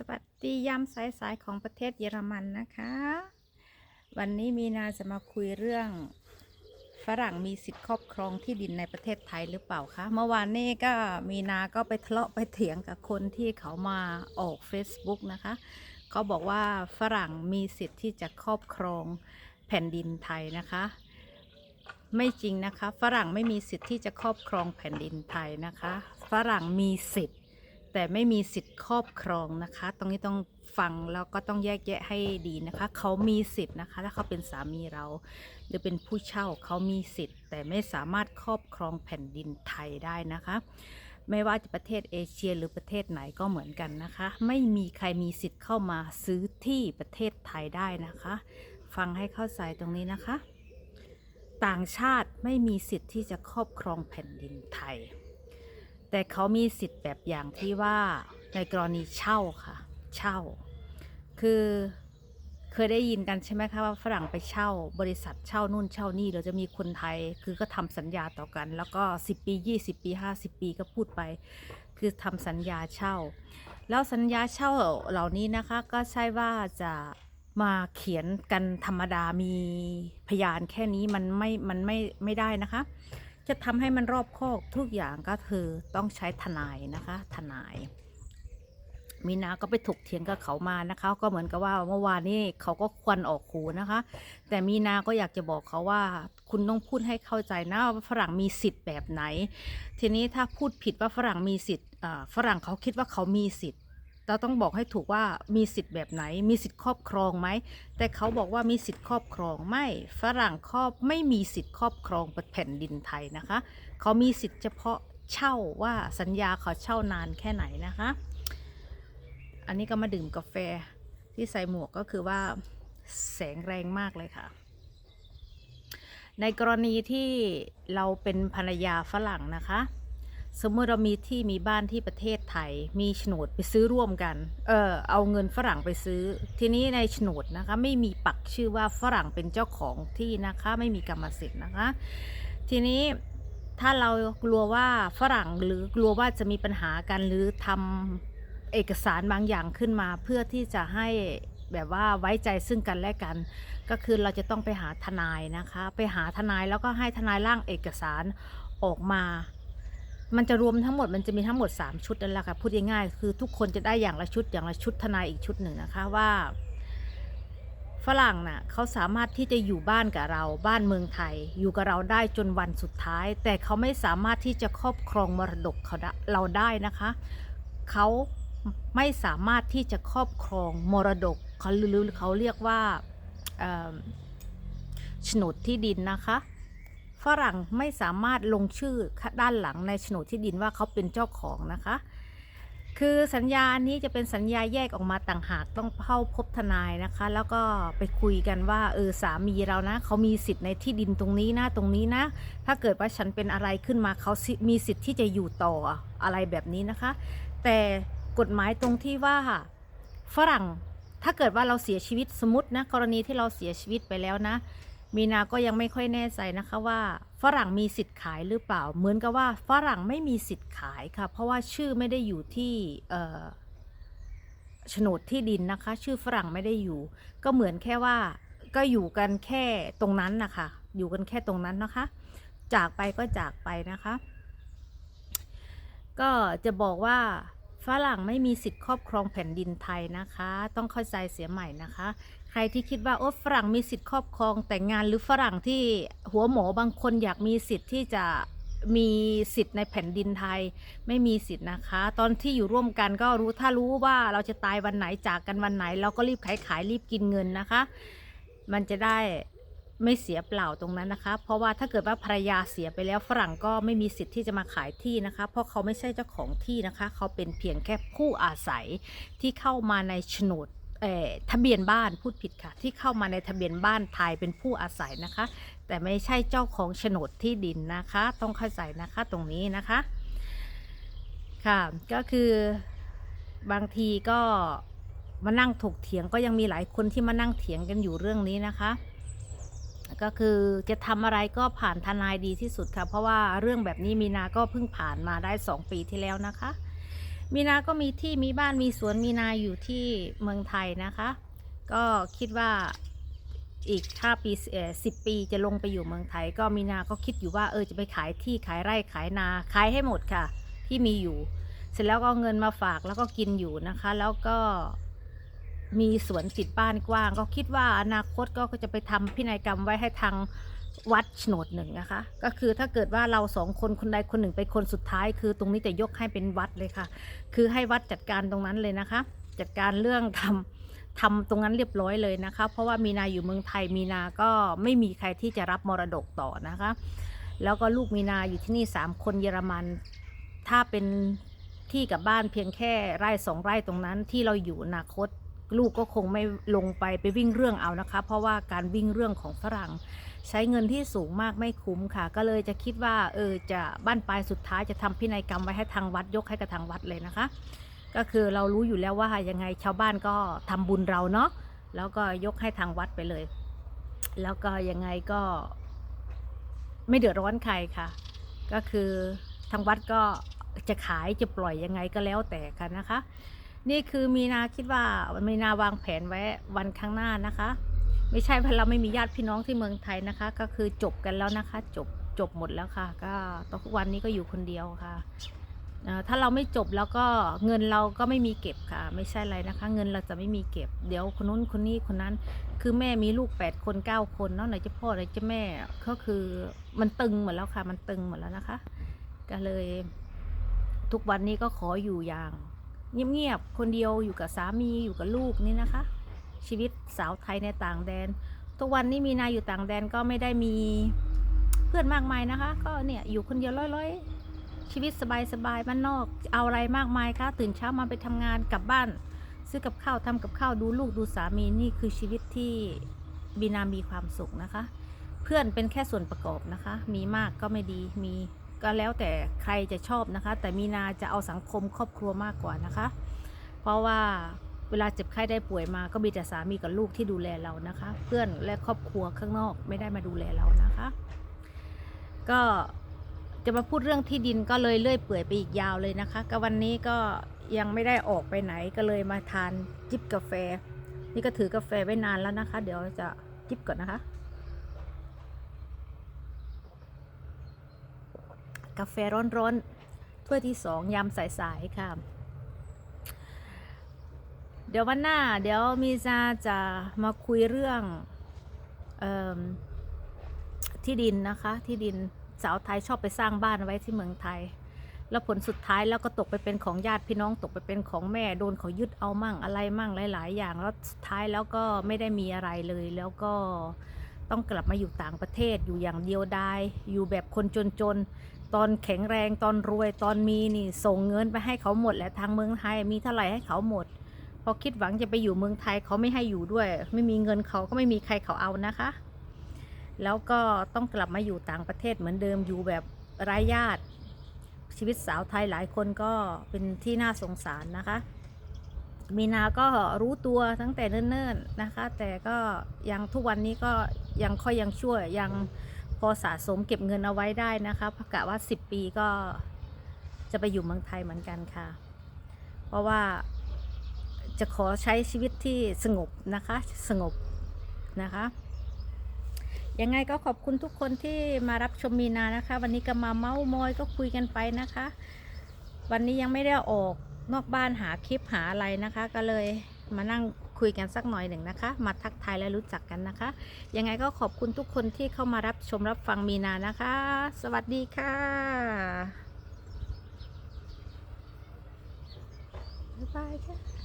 สวัสดียามสายๆของประเทศเยอรมันนะคะ วันนี้มีนาจะมาคุยเรื่องฝรั่งมีสิทธิ์ครอบครองที่ดินในประเทศไทยหรือเปล่าคะ เมื่อวานนี้ก็มีนาก็ไปทะเลาะไปเถียงกับคนที่เขามาออก Facebook นะคะเขาบอกว่าฝรั่งมีสิทธิ์ที่จะครอบครองแผ่นดินไทยนะคะ ไม่จริงนะคะ ฝรั่งไม่มีสิทธิ์ที่จะครอบครองแผ่นดินไทยนะคะ ฝรั่งมีสิทธิ์ แต่ไม่มีสิทธิ์ครอบครองนะคะ ตรงนี้ต้องฟังแล้วก็ต้องแยกแยะให้ดีนะคะ เขามีสิทธิ์นะคะ ถ้าเขาเป็นสามีเรา หรือเป็นผู้เช่าเขามีสิทธิ์ แต่ไม่สามารถครอบครองแผ่นดินไทยได้นะคะ ไม่ว่าจะประเทศเอเชียหรือประเทศไหนก็เหมือนกันนะคะ ไม่มีใครมีสิทธิ์เข้ามาซื้อที่ประเทศไทยได้นะคะ ฟังให้เข้าใจตรงนี้นะคะ ต่างชาติไม่มีสิทธิ์ที่จะครอบครองแผ่นดินไทย แต่เขามีสิทธิ์แบบอย่างที่ว่าในกรณีเช่าค่ะ เช่า คือเคยได้ยินกันใช่ไหมคะว่าฝรั่งไปเช่า บริษัทเช่านู่นเช่านี่เราจะมีคนไทย คือก็ทำสัญญาต่อกัน แล้วก็ 10 ปี 20 ปี 50 ปีก็พูดไป คือทำสัญญาเช่า แล้วสัญญาเช่าเหล่านี้นะคะ ก็ใช่ว่าจะมาเขียนกันธรรมดามีพยานแค่นี้มันไม่มันไม่ไม่ได้นะคะ จะทำให้มันรอบคอบทุกอย่างก็คือต้องใช้ทนายนะคะทนายมีนาก็ไปถกเถียงกับเขามานะคะ ก็เหมือนกับว่าเมื่อวานนี้เขาก็ควันออกหูนะคะ แต่มีนาก็อยากจะบอกเขาว่า คุณต้องพูดให้เข้าใจนะว่าฝรั่งมีสิทธิ์แบบไหน ทีนี้ถ้าพูดผิดว่าฝรั่งมีสิทธิ์ฝรั่งเขาคิดว่าเขามีสิทธิ์ เราต้องบอกให้ถูกว่ามีสิทธิ์แบบไหน มีสิทธิ์ครอบครองไหม แต่เขาบอกว่ามีสิทธิ์ครอบครองไม่ ฝรั่งครอบไม่มีสิทธิ์ครอบครองแผ่นดินไทยนะคะ เขามีสิทธิ์เฉพาะเช่าว่าสัญญาเขาเช่านานแค่ไหนนะคะ อันนี้ก็มาดื่มกาแฟที่ใส่หมวกก็คือว่าแสงแรงมากเลยค่ะ ในกรณีที่เราเป็นภรรยาฝรั่งนะคะ สมมติเรามีที่มีบ้านที่ประเทศไทย มีโฉนดไปซื้อร่วมกัน เออ เอาเงินฝรั่งไปซื้อ ทีนี้ในโฉนดนะคะ ไม่มีปักชื่อว่าฝรั่งเป็นเจ้าของที่นะคะ ไม่มีกรรมสิทธิ์นะคะ ทีนี้ถ้าเรากลัวว่าฝรั่งหรือกลัวว่าจะมีปัญหากันหรือทำเอกสารบางอย่างขึ้นมา เพื่อที่จะให้แบบว่าไว้ใจซึ่งกันและกัน ก็คือเราจะต้องไปหาทนายนะคะ ไปหาทนายแล้วก็ให้ทนายร่างเอกสารออกมา มันจะรวมทั้งหมดมันจะมีทั้งหมด 3 ชุดนั่นแหละค่ะพูดง่ายๆคือทุกคนจะได้อย่างละชุดอย่างละชุดทนายอีกชุดหนึ่งนะคะว่า ฝรั่งน่ะเขาสามารถที่จะอยู่บ้านกับเราบ้านเมืองไทย อยู่กับเราได้จนวันสุดท้าย แต่เขาไม่สามารถที่จะครอบครองมรดกเขาเราได้นะคะเขาไม่สามารถที่จะครอบครองมรดกเขาหรือเขาเรียกว่าโฉนดที่ดินนะคะ ฝรั่งไม่สามารถลงชื่อด้านหลังในโฉนดที่ดินว่าเขาเป็นเจ้าของนะคะ คือสัญญาอันนี้จะเป็นสัญญาแยกออกมาต่างหากต้องเข้าพบทนายนะคะ แล้วก็ไปคุยกันว่าเออสามีเรานะเขามีสิทธิ์ในที่ดินตรงนี้นะตรงนี้นะ ถ้าเกิดว่าฉันเป็นอะไรขึ้นมาเขาสิมีสิทธิ์ที่จะอยู่ต่ออะไรแบบนี้นะคะ แต่กฎหมายตรงที่ว่าฝรั่งถ้าเกิดว่าเราเสียชีวิตสมมตินะกรณีที่เราเสียชีวิตไปแล้วนะ มีนาก็ยังไม่ค่อยแน่ใจนะคะว่า ฝรั่งมีสิทธิ์ขายหรือเปล่า เหมือนกับว่าฝรั่งไม่มีสิทธิ์ขายค่ะ เพราะว่าชื่อไม่ได้อยู่ที่โฉนดที่ดินนะคะ ชื่อฝรั่งไม่ได้อยู่ ก็เหมือนแค่ว่าก็อยู่กันแค่ตรงนั้นนะคะอยู่กันแค่ตรงนั้นนะคะ จากไปก็จากไปนะคะ ก็จะบอกว่า ฝรั่งไม่มีสิทธิ์ครอบครองแผ่นดินไทยนะคะ ต้องเข้าใจเสียใหม่นะคะ ใครที่คิดว่าโอ้ฝรั่งมีสิทธิ์ครอบครองแต่งงานหรือฝรั่งที่หัวหมอบางคนอยากมีสิทธิ์ที่จะมีสิทธิ์ในแผ่นดินไทยไม่มีสิทธิ์นะคะ ตอนที่อยู่ร่วมกันก็รู้ถ้ารู้ว่าเราจะตายวันไหนจากกันวันไหน เราก็รีบขายขายรีบกินเงินนะคะ มันจะได้ ไม่เสียเปล่าตรงนั้นนะคะ เพราะว่าถ้าเกิดว่าภรรยาเสียไปแล้วฝรั่งก็ไม่มีสิทธิ์ที่จะมาขายที่นะคะ เพราะเขาไม่ใช่เจ้าของที่นะคะ เขาเป็นเพียงแค่ผู้อาศัยที่เข้ามาในโฉนดเอ่อทะเบียนบ้านพูดผิดค่ะ ที่เข้ามาในทะเบียนบ้านไทยเป็นผู้อาศัยนะคะ แต่ไม่ใช่เจ้าของโฉนดที่ดินนะคะ ต้องเข้าใจนะคะตรงนี้นะคะค่ะก็คือบางทีก็มานั่งถกเถียงก็ยังมีหลายคนที่มานั่งเถียงกันอยู่เรื่องนี้นะคะ ก็คือจะทำอะไรก็ผ่านทนายดีที่สุดค่ะ เพราะว่าเรื่องแบบนี้มีนาก็เพิ่งผ่านมาได้ 2 ปีที่แล้วนะคะ มีนาก็มีที่มีบ้านมีสวนมีนาอยู่ที่เมืองไทยนะคะ ก็คิดว่าอีกห้าปีเอ่อสิปีจะลงไปอยู่เมืองไทย ก็มีนาก็คิดอยู่ว่าเออจะไปขายที่ขายไร่ขายนาขายให้หมดค่ะ ที่มีอยู่ เสร็จแล้วก็เอาเงินมาฝากแล้วก็กินอยู่นะคะ แล้วก็ มีสวนติดบ้านกว้าง ก็คิดว่าอนาคตก็จะไปทำพินัยกรรมไว้ให้ทางวัดโฉนดหนึ่งนะคะ ก็คือถ้าเกิดว่าเราสองคนคนใดคนหนึ่งเป็นคนสุดท้าย คือตรงนี้จะยกให้เป็นวัดเลยค่ะ คือให้วัดจัดการตรงนั้นเลยนะคะ จัดการเรื่องทำทำตรงนั้นเรียบร้อยเลยนะคะ เพราะว่ามีนาอยู่เมืองไทยมีนาก็ไม่มีใครที่จะรับมรดกต่อนะคะ แล้วก็ลูกมีนาอยู่ที่นี่สามคนเยอรมัน ถ้าเป็นที่กับบ้านเพียงแค่ไร่สองไร่ตรงนั้นที่เราอยู่อนาคต ลูกก็คงไม่ลงไปไปวิ่งเรื่องเอานะคะ เพราะว่าการวิ่งเรื่องของฝรั่ง ใช้เงินที่สูงมากไม่คุ้มค่ะ ก็เลยจะคิดว่าเออจะบ้านปลายสุดท้ายจะทำพินัยกรรมไว้ให้ทางวัดยกให้กับทางวัดเลยนะคะ ก็คือเรารู้อยู่แล้วว่ายังไงชาวบ้านก็ทำบุญเราเนาะแล้วก็ยกให้ทางวัดไปเลย แล้วก็ยังไงก็ไม่เดือดร้อนใครค่ะ ก็คือทางวัดก็จะขายจะปล่อยยังไงก็แล้วแต่กันนะคะ นี่คือมีนาคิดว่ามีนาวางแผนไว้วันข้างหน้านะคะ ไม่ใช่เพราะเราไม่มีญาติพี่น้องที่เมืองไทยนะคะ ก็คือจบกันแล้วนะคะ จบจบหมดแล้วค่ะ ก็ตอนทุกวันนี้ก็อยู่คนเดียวค่ะถ้าเราไม่จบแล้วก็เงินเราก็ไม่มีเก็บค่ะ ไม่ใช่อะไรนะคะ เงินเราจะไม่มีเก็บ เดี๋ยวคนนู้นคนนี้คนนั้น คือแม่มีลูกแปดคนเก้าคนเนาะไหนจะพ่อไหนจะแม่ก็คือมันตึงหมดแล้วค่ะ มันตึงหมดแล้วนะคะ ก็เลย ทุกวันนี้ก็ขออยู่อย่าง เงียบๆคนเดียวอยู่กับสามีอยู่กับลูกนี่นะคะ ชีวิตสาวไทยในต่างแดน ทุกวันนี้มีนาอยู่ต่างแดนก็ไม่ได้มีเพื่อนมากมายนะคะ ก็เนี่ยอยู่คนเดียวร้อยๆ ชีวิตสบายๆบ้านนอกเอาอะไรมากมายคะตื่นเช้ามาไปทำงานกลับบ้าน ซื้อกับข้าวทำกับข้าวดูลูกดูสามีนี่คือชีวิตที่บีนามีความสุขนะคะ เพื่อนเป็นแค่ส่วนประกอบนะคะ มีมากก็ไม่ดีมี ก็แล้วแต่ใครจะชอบนะคะ แต่มีนาจะเอาสังคมครอบครัวมากกว่านะคะ เพราะว่าเวลาเจ็บไข้ได้ป่วยมาก็มีแต่สามีกับลูกที่ดูแลเรานะคะ เพื่อนและครอบครัวข้างนอกไม่ได้มาดูแลเรานะคะ ก็จะมาพูดเรื่องที่ดินก็เลยเลื่อยเปื่อยไปอีกยาวเลยนะคะ ก็วันนี้ก็ยังไม่ได้ออกไปไหนก็เลยมาทานจิบกาแฟ นี่ก็ถือกาแฟไว้นานแล้วนะคะ เดี๋ยวจะจิบก่อนนะคะ กาแฟร้อนๆถ้วยที่สองยามสายๆค่ะ เดี๋ยววันหน้า เดี๋ยวมีซาจะมาคุยเรื่องเอที่ดินนะคะ ที่ดินสาวไทยชอบไปสร้างบ้านไว้ที่เมืองไทย แล้วผลสุดท้ายแล้วก็ตกไปเป็นของญาติพี่น้องตกไปเป็นของแม่โดนเขายึดเอามั่งอะไรมั่งหลาย ๆ อย่างแล้วสุดท้ายแล้วก็ไม่ได้มีอะไรเลยแล้วก็ต้องกลับมาอยู่ต่างประเทศอยู่อย่างเดียวดายอยู่แบบคนจนๆ ตอนแข็งแรงตอนรวยตอนมีนี่ส่งเงินไปให้เขาหมดแหละทางเมืองไทยมีเท่าไหร่ให้เขาหมด พอคิดหวังจะไปอยู่เมืองไทยเขาไม่ให้อยู่ด้วย ไม่มีเงินเขาก็ไม่มีใครเขาเอานะคะ แล้วก็ต้องกลับมาอยู่ต่างประเทศเหมือนเดิมอยู่แบบไร้ญาติ ชีวิตสาวไทยหลายคนก็เป็นที่น่าสงสารนะคะมีนาก็รู้ตัวตั้งแต่เนิ่นๆนะคะ แต่ก็ยังทุกวันนี้ก็ยังค่อยยังช่วยยัง พอสะสมเก็บเงินเอาไว้ได้นะคะประกาศว่า 10 ปีก็จะไปอยู่เมืองไทยเหมือนกันค่ะ เพราะว่าจะขอใช้ชีวิตที่สงบนะคะ สงบนะคะ ยังไงก็ขอบคุณทุกคนที่มารับชมมีนานะคะ วันนี้ก็มาเมาส์มอยก็คุยกันไปนะคะ วันนี้ยังไม่ได้ออกนอกบ้านหาคลิปหาอะไรนะคะ ก็เลยมานั่ง คุยกันสักหน่อยหนึ่งนะคะ มาทักทายและรู้จักกันนะคะ ยังไงก็ขอบคุณทุกคนที่เข้ามารับชมรับฟังมีนานะคะ สวัสดีค่ะบ๊ายบายค่ะ